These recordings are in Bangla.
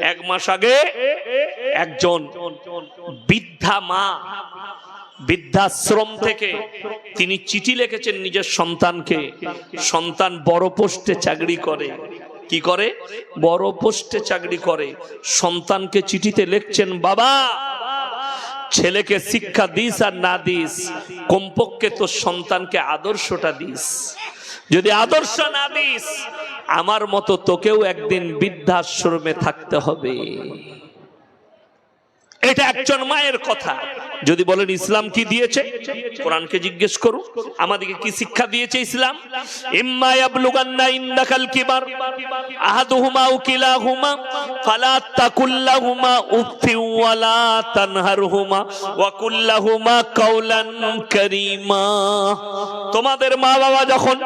এক মাস আগে একজন বৃদ্ধা মা বৃদ্ধাশ্রম থেকে তিনি চিঠি লিখেছেন নিজের সন্তানকে। সন্তান বড় পোস্টে চাকরি করে। কি করে? বড় পোস্টে চাকরি করে। সন্তানকে চিঠিতে লিখছেন বাবা ছেলেকে শিক্ষা দিস আর না দিস। কমপক্ষে তোর সন্তানকে আদর্শটা দিস। যদি আদর্শ না দিস আমার মতো তোকেও একদিন বৃদ্ধাশ্রমে থাকতে হবে। এটা একজন মায়ের কথা। যদি বলেন ইসলাম কি দিয়েছে? কোরআনকে জিজ্ঞেস করুন। আমাদেরকে কি শিক্ষা দিয়েছে ইসলাম? তোমাদের মা বাবা যখন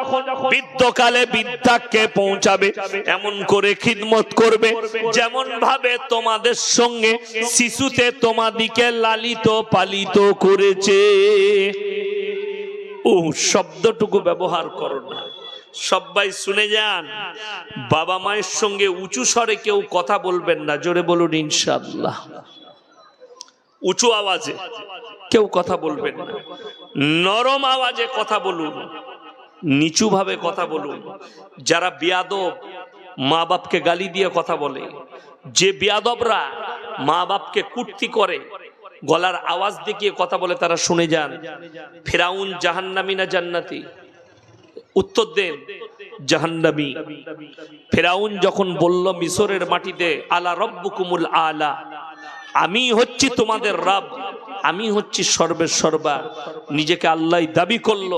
বৃদ্ধকালে বৃদ্ধাকে পৌঁছাবে, এমন করে খিদমত করবে যেমন ভাবে তোমাদের সঙ্গে শিশুতে তোমাদিকে লালিত পালিত করেছে। ও, শব্দটুকু ব্যবহার করো না। সবাই শুনে যান। বাবা মায়ের সঙ্গে উঁচু স্বরে কেউ কথা বলবেন না, জোরে বলুন ইনশাআল্লাহ। উঁচু আওয়াজে কেউ কথা বলবেন না। নরম আওয়াজে কথা বলুন। নিচু ভাবে কথা বলুন। যারা বিয়াদব মা বাপকে গালি দিয়ে কথা বলে, যে বিয়াদবরা মা বাপকে কুর্তি করে গলার আওয়াজ দেখিয়ে কথা বলে তারা শুনে যান। ফেরাউন জাহান্নামি না জান্নাতি? উত্তর দেন, জাহান্নামি। ফেরাউন যখন বলল মিশরের মাটিতে আলা রব্বুকুমুল আলা, আমি হচ্ছি তোমাদের রব, আমি হচ্ছি সর্বের সর্বা নিজেকে আল্লাহ দাবি করল।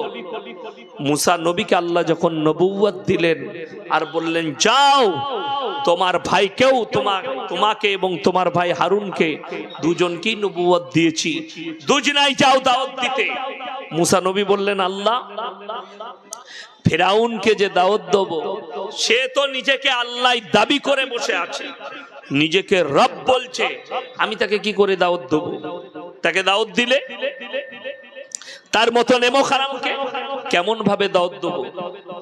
মুসা নবীকে আল্লাহ যখন নবুয়াত দিলেন আর বললেন, যাও তোমার ভাইকেও তোমার তোমাকে এবং তোমার ভাই হারুনকে দুজনকেই নবুয়াত দিয়েছি। দুজনাই যাও দাওয়াত দিতে। মুসা নবী বললেন, আল্লাহ, ফেরাউনকে যে দাওয়াত দেব, সে তো নিজেকে আল্লাহ দাবি করে বসে আছে। নিজেকে রব বলছে, আমি তাকে কি করে দাওয়াত দেব? তাকে দাওয়াত দিলে? তার মতো নেমো খারামকে কেমন ভাবে দাওয়াত দেব?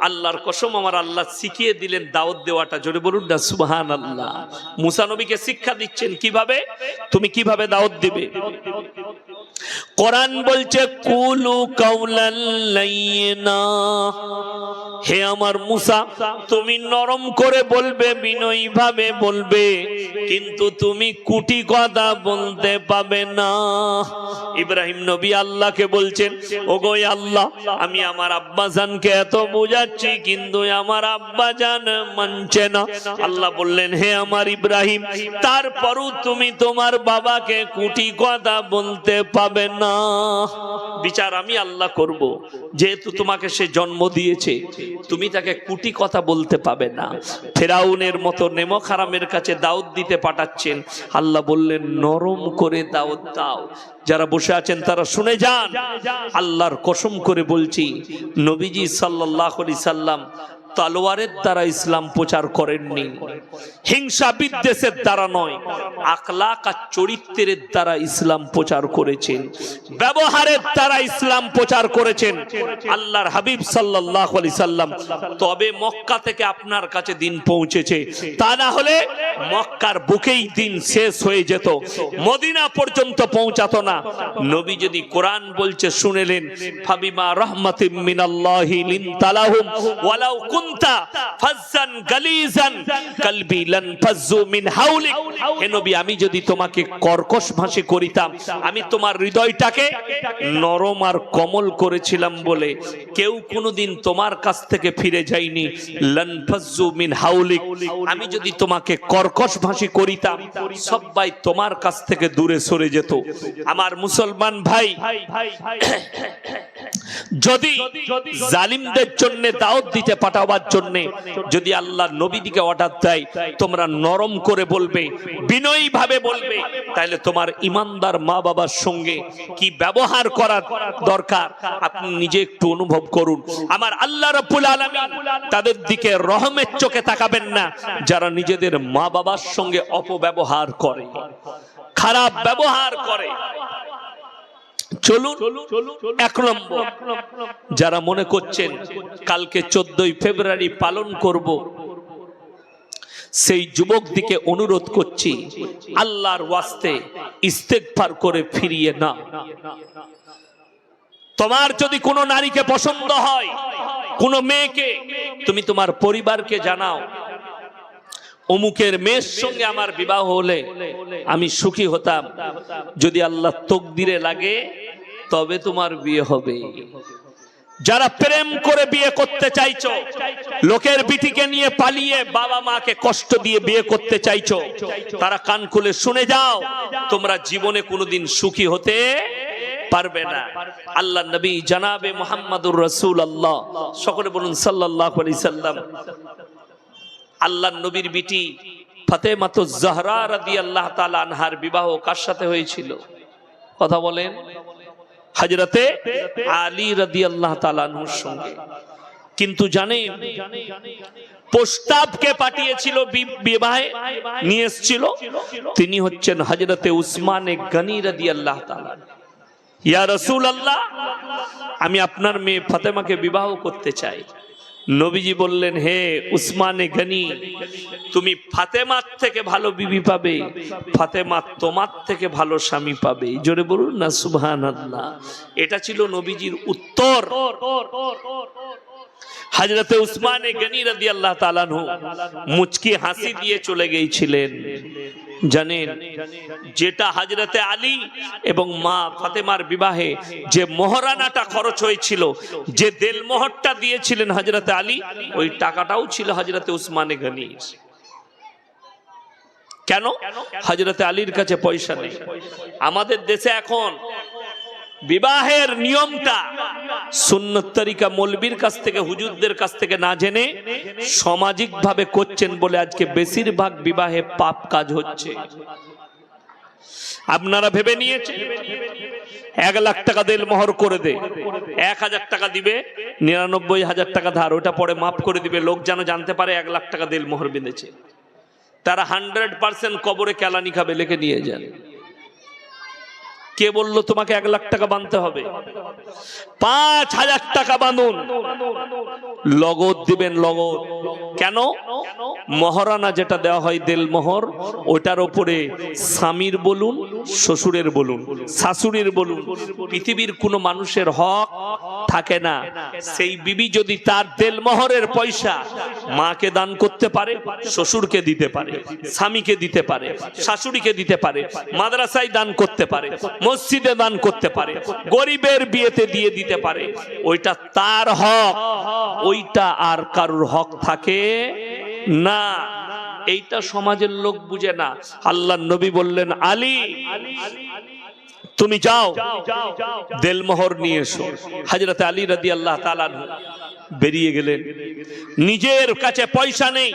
আল্লাহর কসম আমার আল্লাহ শিখিয়ে দিলেন দাওয়াত দেওয়াটা। জোরে বলুন না সুবহান আল্লাহ মুসা নবীকে শিক্ষা দিচ্ছেন কীভাবে? তুমি কীভাবে দাওয়াত দিবে? কোরআন বলছে, কুলু কাউলাল্লাইনা হে আমার মুসা, তুমি নরম করে বলবে বিনয়ী ভাবে বলবে, কিন্তু তুমি কুটি কথা বলতে পাবে না। ইব্রাহিম নবী আল্লাহকে বলছেন ও গো আল্লাহ, আমি আমার আব্বা জানকে এত বোঝাচ্ছি, কিন্তু আমার আব্বা জান মানছে না। আল্লাহ বললেন, হে আমার ইব্রাহিম, তারপরও তুমি তোমার বাবাকে কুটি কথা বলতে পাবে না। বিচার আমি আল্লাহ করব, যেহেতু তোমাকে সে জন্ম দিয়েছে। তুমি তাকে কুটি কথা বলতে পাবে না। ফেরাউনের মতো নেমো খারামের কাছে দাউদ দিতে পাঠাচ্ছেন। আল্লাহ বললেন, নরম করে দাউদ দাও। যারা বসে আছেন তারা শুনে যান। আল্লাহর কসম করে বলছি, নবীজি সাল্লাহ সাল্লাম তালোয়ারের দ্বারা ইসলাম প্রচার করেননি। হিংসা বিদ্বেষের দ্বারা নয়, আখলাক আর চরিত্রের দ্বারা ইসলাম প্রচার করেছেন। ব্যবহারের দ্বারা ইসলাম প্রচার করেছেন আল্লাহর হাবিব সাল্লাহ আলি সাল্লাম। তবে মক্কা থেকে আপনার কাছে দিন পৌঁছেছে। তা না হলে মক্কার বুকেই দিন শেষ হয়ে যেত। মদিনা পর্যন্ত পৌঁছাতো না। নবী যদি কোরআন বলছে, শুনেলেন, ফাবিমা রহমাতিম মিনাল্লাহি লিনতালাহুম ওয়ালাউ কুনতা ফাজ্জান গালিজান কলবি লান ফাজ্জু মিন হাউলিক। হে নবী আমি যদি তোমাকে কর্কশ ভাষে করিতাম আমি তোমার হৃদয়টাকে নরম আর কমল করেছিলাম বলে কেউ কোনোদিন তোমার কাছ থেকে ফিরে যায়নি। লান ফাজ্জু মিন হাউলিক। আমি যদি তোমাকে কর্কশ ভাষী করিতাম সবাই তোমার কাছ থেকে দূরে সরে যেত। আমার মুসলমান ভাই। যদি জালিমদের জন্য দাওয়াত দিতে পাঠাবার জন্য যদি আল্লাহ নবীদিকে অর্ডার দেয়, তোমরা নরম করে বলবে বিনয়ী ভাবে বলবে, তাহলে তোমার ইমানদার মা বাবার সঙ্গে কি ব্যবহার করা দরকার? আপনি নিজে একটু অনুভব করুন। আমার আল্লাহ রাব্বুল আলামিন তাদের দিকে রহমের চোখে তাকাবেন না, যারা নিজেদের মা বাবার সঙ্গে অপব্যবহার করে, খারাপ ব্যবহার করে। চলুন এক নম্বর। যারা মনে করছেন কালকে চোদ্দই ফেব্রুয়ারি পালন করব সেই যুবক দিকে অনুরোধ করছি আল্লাহর ওয়াস্তে ইস্তেকফার করে ফিরিয়ে না তোমার যদি কোনো নারীকে পছন্দ হয় কোনো মেয়েকে তুমি তোমার পরিবারকে জানাও অমুকের মেয়ের সঙ্গে আমার বিবাহ হলে আমি সুখী হতাম। যদি আল্লাহ তকদিরে লাগে তবে তোমার বিয়ে হবে। যারা প্রেম করে বিয়ে করতে চাইছো, লোকের বিটিকে নিয়ে পালিয়ে বাবা মাকে কষ্ট দিয়ে বিয়ে করতে চাইছো, তারা কান খুলে শুনে যাও, তোমরা জীবনে কোনোদিন সুখী হতে পারবে না। আল্লাহ নবী জানাবে মোহাম্মদুর রসুল আল্লাহ সকলে বলুন সাল্লাহ সাল্লাম। আল্লাহ নবীর বিটি ফাতেমাতু জাহরা রাদি আল্লাহ তালা আনহার বিবাহ কার সাথে হয়েছিল? কথা বলেন। হযরতে আলী রাদি আল্লাহ সঙ্গে। কিন্তু জানেন প্রস্তাবকে পাঠিয়েছিল বিবাহে? নিয়ে এসছিল। তিনি হচ্ছেন হযরতে উসমানে গনি রাদি আল্লাহ ইয়া রসুল আল্লাহ আমি আপনার মেয়ে ফাতেমাকে বিবাহ করতে চাই। নবীজি বললেন, হে উসমানে গনি, তুমি ফাতেমার থেকে ভালো বিবি পাবে, ফাতেমা তোমার থেকে ভালো স্বামী পাবে। জোরে বলুন না আল্লাহ এটা ছিল নবীজির উত্তর। হাজরতে উসমানে গনি রাদি আল্লাহ তালানহু মুচকি হাসি দিয়ে চলে গিয়েছিলেন। জানেন, যেটা হাজরতে আলী এবং মা ফাতেমার বিবাহে যে মহারানাটা খরচ হয়েছিল, যে দেলমোহরটা দিয়েছিলেন হাজরতে আলী, ওই টাকাটাও ছিল হাজরতে উসমানে গনির। কেন? হাজরতে আলীর কাছে পয়সা নেই। আমাদের দেশে এখন বিবাহের নিয়মটা সুন্নত তরিকা মৌলবীর কাছ থেকে, হুজুরদের কাছ থেকে না জেনে সামাজিক ভাবে করছেন বলে আজকে বেশিরভাগ বিবাহে পাপ কাজ হচ্ছে। আপনারা ভেবে নিয়েছেন? এক লাখ টাকা দিল মোহর করে দে, এক হাজার টাকা দিবে, নিরানব্বই হাজার টাকা ধার, ওটা পরে মাফ করে দিবে, লোক যেন জানতে পারে এক লাখ টাকা দিল মোহর বেঁধেছে। তারা হান্ড্রেড পার্সেন্ট কবরে কেলানি খাবে, লিখে নিয়ে যান। কে বলল তোমাকে এক লাখ টাকা বাঁধতে হবে? পাঁচ হাজার টাকা বাঁধুন লগদ দিবেন লগদ। কেন? মহারানা যেটা দেওয়া হয় দেল মোহর, ওটার ওপরে স্বামীর বলুন, শ্বশুরের বলুন, শাশুড়ির বলুন, পৃথিবীর কোনো মানুষের হক থাকে না। সেই বিবি যদি তার দেল মোহরের পয়সা মাকে দান করতে পারে, শ্বশুরকে দিতে পারে, স্বামীকে দিতে পারে, শাশুড়িকে দিতে পারে, মাদ্রাসায় দান করতে পারে মসজিদে দান করতে পারে, গরিবের বিয়েতে দিয়ে দিতে পারে, ওইটা তার হক, ওইটা আর কারুর হক থাকে না। এইটা সমাজের লোক বুঝে না। আল্লাহ নবী বললেন, আলী, তুমি যাও, দেলমোহর নিয়ে এসো। হাজরত আলী রাদি আল্লাহ তালানহু বেরিয়ে গেলেন। নিজের কাছে পয়সা নেই।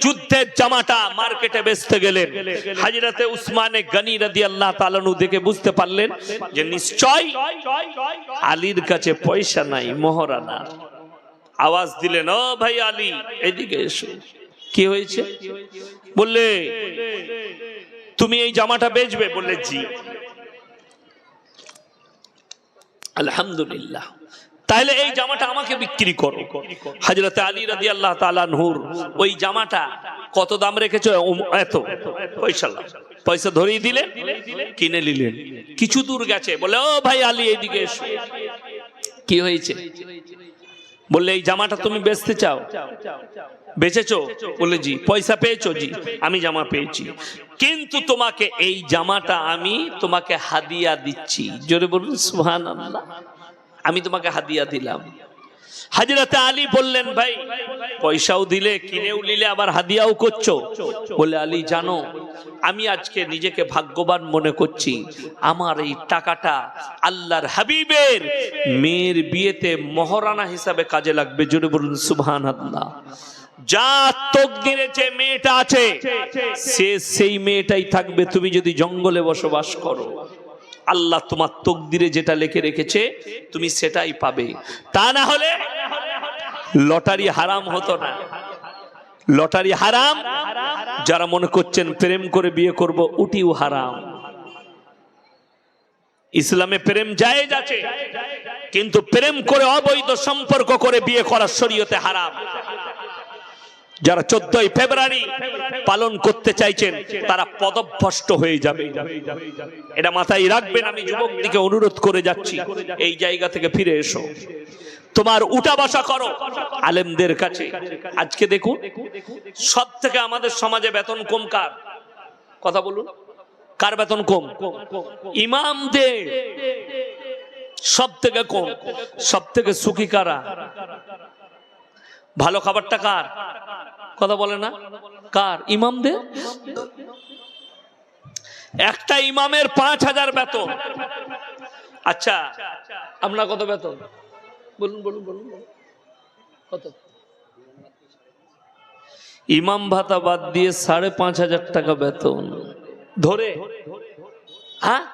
যুদ্ধের জামাটা মার্কেটে বেচতে গেলেন। হাজরতে উসমানে গনি রাদি আল্লাহ তালানু দেখে বুঝতে পারলেন যে নিশ্চয় আলীর কাছে পয়সা নাই মোহরানা আওয়াজ দিলেন, ও ভাই আলী, এদিকে এসো। কি হয়েছে? বললে, তুমি এই জামাটা বেচবে? বললে, জি। আলহামদুলিল্লাহ। তাহলে এই জামাটা আমাকে বিক্রি করো। হাজরতে আলী রাজি আল্লাহ তালানহুর ওই জামাটা কত দাম রেখেছো? এত। পয়সা পয়সা ধরিয়ে দিলেন কিনে নিলেন। কিছু দূর গেছে। বলে, ও ভাই আলী, এইদিকে এসো। কি হয়েছে? বললে, এই জামাটা তুমি বেচতে চাও? বেচেছো? বলে, জি। পয়সা পেয়েছ? জি। আমি জামা পেয়েছি। কিন্তু তোমাকে এই জামাটা আমি তোমাকে হাদিয়া দিচ্ছি। জোরে বলুন সুহান আল্লাহ তোমাকে হাদিয়া দিলাম। হাজরতে আলী বললেন, ভাই, পয়সাও দিলে, কিনেও নিলে আবার হাদিয়াও করছ? বলে, আলী, জানো, আমি আজকে নিজেকে ভাগ্যবান মনে করছি। আমার এই টাকাটা আল্লাহর হাবিবের মেয়ের বিয়েতে মহারানা হিসাবে কাজে লাগবে। জোরে বলুন সুবহান আল্লাহ যা তকদিরে যে মেয়েটা আছে, সে সেই মেয়েটাই থাকবে। তুমি যদি জঙ্গলে বসবাস করো আল্লাহ তোমার তকদিরে যেটা লিখে রেখেছে, তুমি সেটাই পাবে। তা না হলে লটারি হারাম হতো না। লটারি হারাম, যারা মনে করছেন প্রেম করে বিয়ে করব, উটিও হারাম। ইসলামে প্রেম জায়েজ আছে, কিন্তু প্রেম করে অবৈধ সম্পর্ক করে বিয়ে করা শরীয়তে হারাম। যারা চোদ্দই ফেব্রুয়ারি পালন করতে চাইছেন, তারা পদভ্রষ্ট হয়ে যাবে। এটা মাথায় রাখবেন, আমি যুবকদিকে অনুরোধ করে যাচ্ছি। এই জায়গা থেকে ফিরে এসো। তোমার উঠা বসা করো আলেমদের কাছে। আজকে দেখুন সব থেকে আমাদের সমাজে বেতন কম কার? কথা বলুন। কার বেতন কম? ইমামদের। সব থেকে কম সব থেকে সুখী কারা? ভালো খাবারটা কার? কথা বলে না? কার? ইমামদের? একটা ইমামের পাঁচ হাজার বেতন। আচ্ছা আপনার কত বেতন? বলুন বলুন বলুন। কত? ইমাম ভাতা বাদ দিয়ে সাড়ে পাঁচ হাজার টাকা বেতন। ধরে? হ্যাঁ?